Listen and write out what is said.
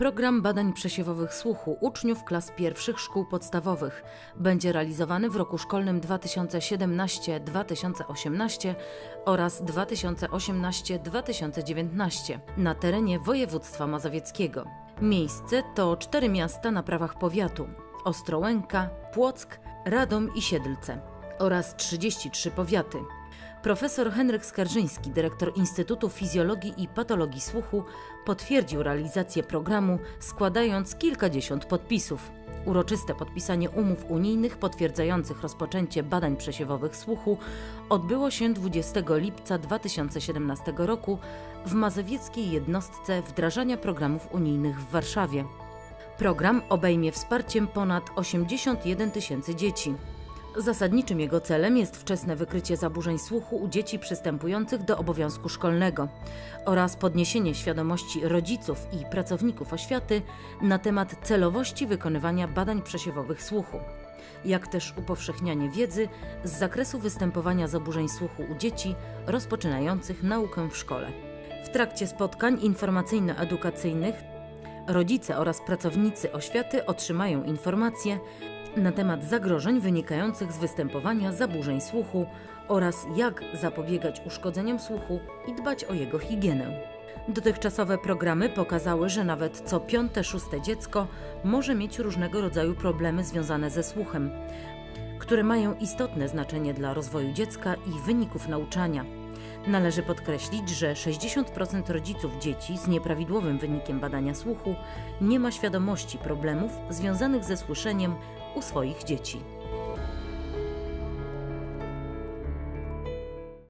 Program badań przesiewowych słuchu uczniów klas pierwszych szkół podstawowych będzie realizowany w roku szkolnym 2017-2018 oraz 2018-2019 na terenie województwa mazowieckiego. Miejsce to cztery miasta na prawach powiatu: Ostrołęka, Płock, Radom i Siedlce oraz 33 powiaty. Profesor Henryk Skarżyński, dyrektor Instytutu Fizjologii i Patologii Słuchu, potwierdził realizację programu, składając kilkadziesiąt podpisów. Uroczyste podpisanie umów unijnych potwierdzających rozpoczęcie badań przesiewowych słuchu odbyło się 20 lipca 2017 roku w mazowieckiej jednostce wdrażania programów unijnych w Warszawie. Program obejmie wsparciem ponad 81 tysięcy dzieci. Zasadniczym jego celem jest wczesne wykrycie zaburzeń słuchu u dzieci przystępujących do obowiązku szkolnego oraz podniesienie świadomości rodziców i pracowników oświaty na temat celowości wykonywania badań przesiewowych słuchu, jak też upowszechnianie wiedzy z zakresu występowania zaburzeń słuchu u dzieci rozpoczynających naukę w szkole. W trakcie spotkań informacyjno-edukacyjnych rodzice oraz pracownicy oświaty otrzymają informacje na temat zagrożeń wynikających z występowania zaburzeń słuchu oraz jak zapobiegać uszkodzeniom słuchu i dbać o jego higienę. Dotychczasowe programy pokazały, że nawet co piąte, szóste dziecko może mieć różnego rodzaju problemy związane ze słuchem, które mają istotne znaczenie dla rozwoju dziecka i wyników nauczania. Należy podkreślić, że 60% rodziców dzieci z nieprawidłowym wynikiem badania słuchu nie ma świadomości problemów związanych ze słyszeniem u swoich dzieci.